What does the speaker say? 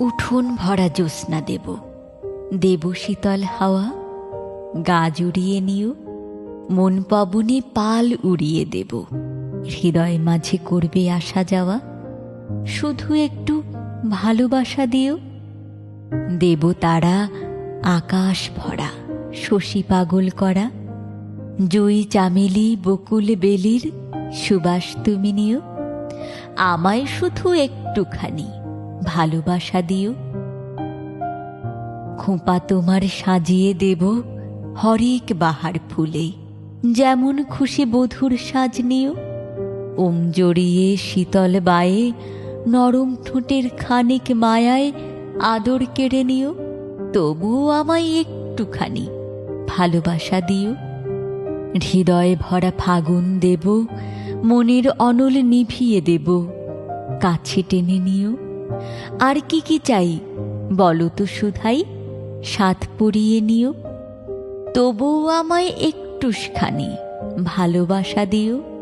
উঠোন ভরা জ্যোৎস্না দেব। দেব শীতল হাওয়া, গা জুড়িয়ে নিও, মন পবনে পাল উড়িয়ে দেব। হৃদয় মাঝে করবে আসা যাওয়া, শুধু একটু ভালোবাসা দিও। দেব তারা আকাশ ভরা, শশী পাগল করা জুই চামেলি বকুল বেলির সুবাস তুমি নিও। আমায় শুধু একটুখানি ভালোবাসা দিও। খোঁপা তোমার সাজিয়ে দেব হরেক বাহার ফুলে। যেমন খুশি বধুর সাজ নিও। ওম জড়িয়ে শীতল বায়ে নরম ঠোঁটের খানিক মায়ায় আদর কেড়ে নিও। তবুও আমায় একটুখানি ভালোবাসা দিও। হৃদয়ে ভরা ফাগুন দেব, মনের অনল নিভিয়ে দেব। কাছে টেনে নিও। আর কি কি চাই বলো তো সুধাই? সাত পরিয়ে নিও। তবুও আমায় একটুখানি ভালোবাসা দিও।